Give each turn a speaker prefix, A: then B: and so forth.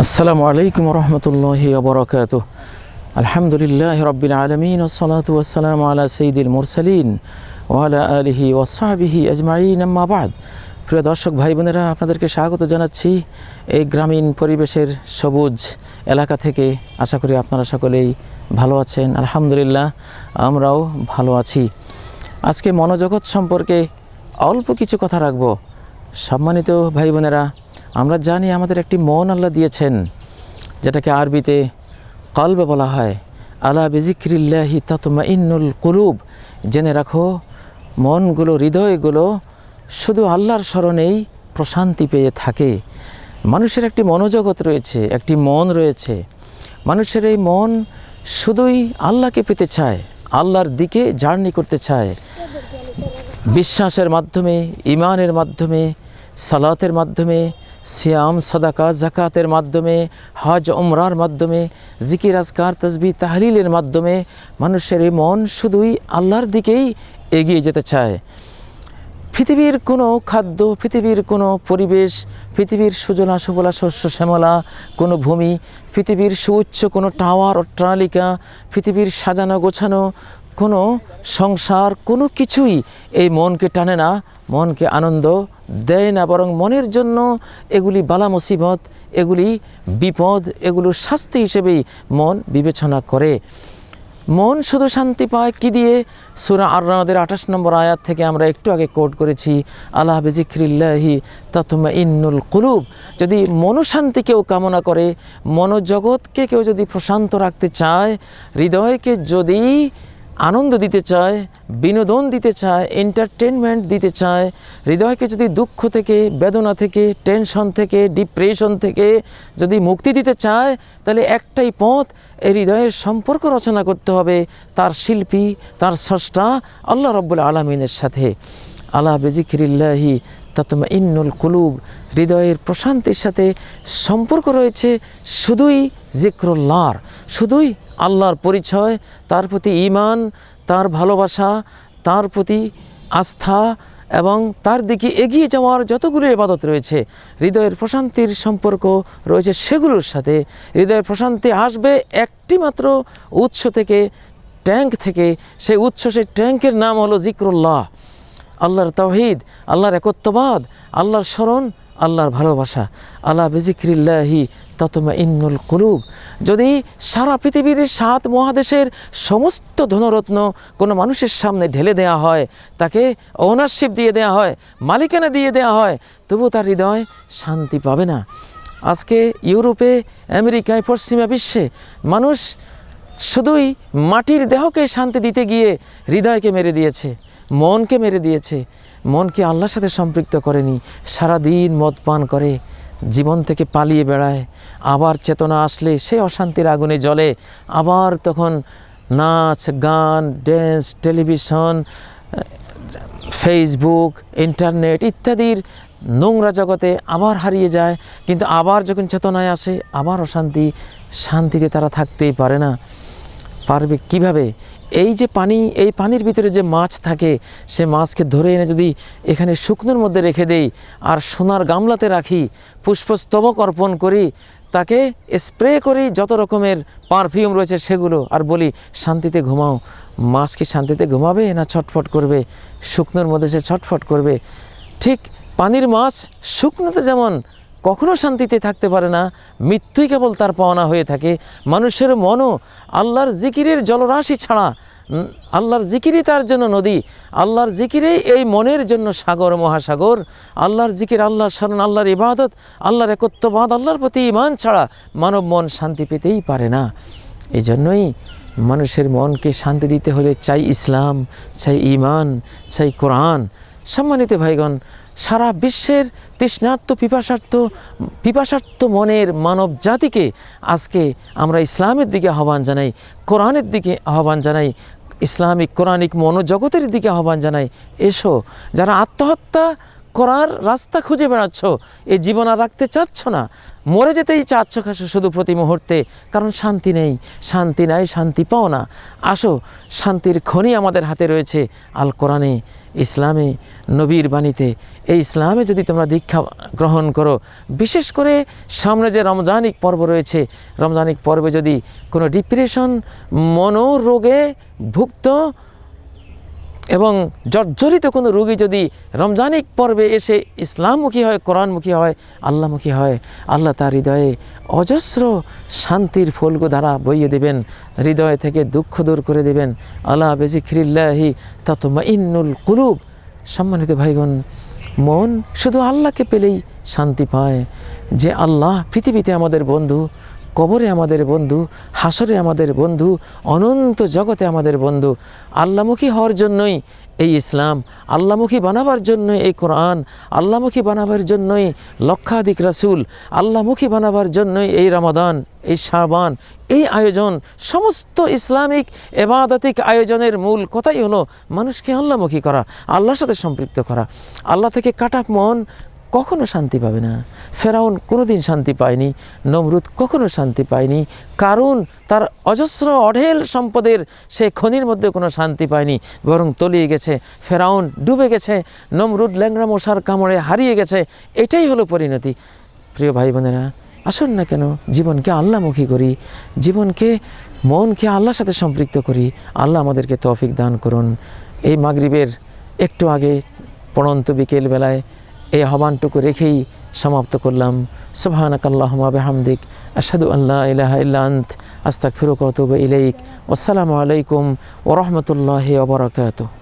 A: আসসালামু আলাইকুম রহমতুল্লাহি বরকাত আলহামদুলিল্লাহ রবিল আলমিন ওসলাত ওসালাম আলা সঈদুল মুরসালিন ওয়ালা আলহি ওসাহাবিহি আজমাইন। আম্মাবাদ প্রিয় দর্শক ভাই বোনেরা আপনাদেরকে স্বাগত জানাচ্ছি এই গ্রামীণ পরিবেশের সবুজ এলাকা থেকে। আশা করি আপনারা সকলেই ভালো আছেন। আলহামদুলিল্লাহ, আমরাও ভালো আছি। আজকে মনোজগৎ সম্পর্কে অল্প কিছু কথা রাখব। সম্মানিত ভাই বোনেরা আমরা জানি আমাদের একটি মন আল্লাহ দিয়েছেন, যেটাকে আরবিতে কলবে বলা হয়। আলা বেজিক্রিল্লাহি তাতমা ইন্নুল কুলুব। জেনে রাখো, মনগুলো, হৃদয়গুলো শুধু আল্লাহর স্মরণেই প্রশান্তি পেয়ে থাকে। মানুষের একটি মনোজগৎ রয়েছে, একটি মন রয়েছে। মানুষের এই মন শুধুই আল্লাহকে পেতে চায়, আল্লাহর দিকে জার্নি করতে চায়। বিশ্বাসের মাধ্যমে, ইমানের মাধ্যমে, সালাতের মাধ্যমে সিয়াম, সদাকা, জাকাতের মাধ্যমে, হজ ওমরার মাধ্যমে, জিকির, আজকার তসবি তাহলিলের মাধ্যমে মানুষের এই মন শুধুই আল্লাহর দিকেই এগিয়ে যেতে চায়। পৃথিবীর কোনো খাদ্য, পৃথিবীর কোনো পরিবেশ, পৃথিবীর সুজলা সুবলা শস্য, শ্যামলা, কোনো ভূমি, পৃথিবীর সুউচ্চ কোনো টাওয়ার, অট্টালিকা, পৃথিবীর সাজানো, গোছানো, কোনো সংসার, কোনো কিছুই এই মনকে টানে না। মনকে আনন্দ দেয় না, বরং মনের জন্য এগুলি বালা মুসিবত, এগুলি বিপদ, এগুলো শাস্তি হিসেবেই মন বিবেচনা করে। মন শুধু শান্তি পায় কি দিয়ে? সুরা আর্রাদের আঠাশ নম্বর আয়াত থেকে আমরা একটু আগে কোট করেছি, আল্লাহ বেজিক্রিল্লাহি তথমা ইন্নুল কুলুব। যদি মনশান্তি কেউ কামনা করে, মনোজগৎকে কেউ যদি প্রশান্ত রাখতে চায়, হৃদয়কে যদি আনন্দ দিতে চায়, বিনোদন দিতে চায় এন্টারটেনমেন্ট দিতে চায়, হৃদয়কে যদি দুঃখ থেকে, বেদনা থেকে টেনশন থেকে ডিপ্রেশন থেকে যদি মুক্তি দিতে চায়, তাহলে একটাই পথ, এই হৃদয়ের সম্পর্ক রচনা করতে হবে তার শিল্পী, তার স্রষ্টা আল্লাহ রব্বুল আলমিনের সাথে। আল্লাহ বেজিখিরিল্লাহি ততমা ইন্নুল কুলুব, হৃদয়ের প্রশান্তির সাথে সম্পর্ক রয়েছে, শুধুই জিক্রুল্লাহর শুধুই আল্লাহর পরিচয়, তার প্রতি ইমান তার ভালোবাসা, তার প্রতি আস্থা এবং তার দিকে এগিয়ে যাওয়ার যতগুলো ইবাদত রয়েছে, হৃদয়ের প্রশান্তির সম্পর্ক রয়েছে সেগুলোর সাথে। হৃদয়ের প্রশান্তি আসবে একটি মাত্র উৎস থেকে, ট্যাঙ্ক থেকে। সেই উৎস, সেই ট্যাঙ্কের নাম হলো জিক্রুল্লাহ। আল্লাহর তৌহিদ আল্লাহর একত্ববাদ, আল্লাহর স্মরণ আল্লাহর ভালোবাসা। আল্লাহ বেজিক্রিল্লাহি ততমা ইন্নুল কুলুব। যদি সারা পৃথিবীর সাত মহাদেশের সমস্ত ধনরত্ন কোনো মানুষের সামনে ঢেলে দেওয়া হয়, তাকে ওনারশিপ দিয়ে দেওয়া হয়, মালিকানা দিয়ে দেওয়া হয় তবু তার হৃদয় শান্তি পাবে না। আজকে ইউরোপে, আমেরিকায়, পশ্চিমা, বিশ্বে মানুষ শুধুই মাটির দেহকে শান্তি দিতে গিয়ে হৃদয়কে মেরে দিয়েছে, মনকে মেরে দিয়েছে, মনকে আল্লাহর সাথে সম্পৃক্ত করেনি, সারাদিন মদ পান করে, জীবন থেকে পালিয়ে বেড়ায়, আবার চেতনা আসলে সে অশান্তির আগুনে জ্বলে, আবার তখন নাচ, গান ড্যান্স টেলিভিশন ফেসবুক ইন্টারনেট ইত্যাদির নোংরা জগতে আবার হারিয়ে যায়, কিন্তু আবার যখন চেতনায় আসে, আবার অশান্তি, শান্তিতে তারা থাকতেই পারে না। পারবে কীভাবে? এই যে পানি, এই পানির ভিতরে যে মাছ থাকে, সে মাছকে ধরে এনে যদি এখানে শুকনোর মধ্যে রেখে দেই আর সোনার গামলাতে রাখি, পুষ্পস্তবক অর্পণ করি, তাকে স্প্রে করি, যত রকমের পারফিউম রয়েছে সেগুলো, আর বলি, শান্তিতে ঘুমাও। মাছ কি শান্তিতে ঘুমাবে না ছটফট করবে? শুকনোর মধ্যে সে ছটফট করবে। ঠিক পানির মাছ শুকনোতে যেমন কখনো শান্তিতে থাকতে পারে না। মৃত্যুই কেবল তার পাওনা হয়ে থাকে। মানুষের মনও আল্লাহর জিকিরের জলরাশি ছাড়া আল্লাহর জিকিরই তার জন্য নদী। আল্লাহর জিকিরেই এই মনের জন্য সাগর, মহাসাগর। আল্লাহর জিকির আল্লাহর স্মরণ, আল্লাহর ইবাদত, আল্লাহর একত্ববাদ, আল্লাহর প্রতি ইমান ছাড়া মানব মন শান্তি পেতেই পারে না। এই জন্যই মানুষের মনকে শান্তি দিতে হলে চাই ইসলাম, চাই ইমান চাই কোরআন। সম্মানিত ভাইগণ সারা বিশ্বের তৃষ্ণার্ত পিপাসার্থ পিপাসার্থ মনের মানব জাতিকে আজকে আমরা ইসলামের দিকে আহ্বান জানাই, কোরআনের দিকে আহ্বান জানাই, ইসলামিক কোরআনিক মনোজগতের দিকে আহ্বান জানাই। এসো, যারা আত্মহত্যা করার রাস্তা খুঁজে বেড়াচ্ছ এই জীবন আর রাখতে চাচ্ছ না, মরে যেতেই চাচ্ছ খাসো শুধু প্রতি মুহূর্তে, কারণ শান্তি নেই, শান্তি নাই, শান্তি পাও না। আসো, শান্তির খনি আমাদের হাতে রয়েছে, আল কোরআনে। ইসলামে, নবীর বাণীতে। এই ইসলামে যদি তোমরা দীক্ষা গ্রহণ করো, বিশেষ করে সামনে যে রমজানিক পর্ব রয়েছে, রমজানিক পর্বে যদি কোনো ডিপ্রেশন মনোরোগে ভুক্ত এবং জর্জরিত কোনো রোগী যদি রমজানিক পর্বে এসে ইসলামমুখী হয়, কোরআনমুখী হয়, আল্লাহমুখী হয়, আল্লাহ তার হৃদয়ে অজস্র শান্তির ফলগো ধারা বইয়ে দেবেন, হৃদয় থেকে দুঃখ দূর করে দেবেন। আল্লাহ বেজিখিরিল্লাহি তাতমা ইন্নুল কুলুব। সম্মানিত ভাইগণ, মন শুধু আল্লাহকে পেলেই শান্তি পায়। যে আল্লাহ পৃথিবীতে আমাদের বন্ধু কবরে আমাদের বন্ধু, হাসরে আমাদের বন্ধু, অনন্ত জগতে আমাদের বন্ধু। আল্লামুখী হওয়ার জন্যই এই ইসলাম, আল্লামুখী বানাবার জন্যই এই কোরআন, আল্লামুখী বানাবার জন্যই লক্ষাধিক রাসুল, আল্লামুখী বানাবার জন্যই এই রমাদান, এই শাবান, এই আয়োজন, সমস্ত ইসলামিক এবাদাতিক আয়োজনের মূল কথাই হলো মানুষকে আল্লামুখী করা, আল্লাহর সাথে সম্পৃক্ত করা। আল্লাহ থেকে কাটা মন কখনো শান্তি পাবে না। ফেরাউন কোনোদিন শান্তি পায়নি, নমরুদ কখনো শান্তি পায়নি কারণ তার অজস্র অঢেল সম্পদের সে খনির মধ্যে কোনো শান্তি পায়নি, বরং তলিয়ে গেছে, ফেরাউন ডুবে গেছে, নমরুদ ল্যাংরা মশার কামড়ে হারিয়ে গেছে, এটাই হলো পরিণতি। প্রিয় ভাই বোনেরা আসুন না কেন, জীবনকে আল্লাহমুখী করি, জীবনকে, মনকে আল্লাহর সাথে সম্পৃক্ত করি, আল্লাহ আমাদেরকে তৌফিক দান করুন। এই মাগরিবের একটু আগে পড়ন্ত বিকেল বেলায় এই আহ্বানটুকু রেখেই সমাপ্ত করলাম। সুবহানাক আসাদু আল্লাহ ইলাহা ইল্লা আন্ত। আস্তাগফিরুকা ওয়া আতুবু ইলাইক। আসসালামু আলাইকুম ওয়া রাহমাতুল্লাহি ওয়া বারাকাতুহু।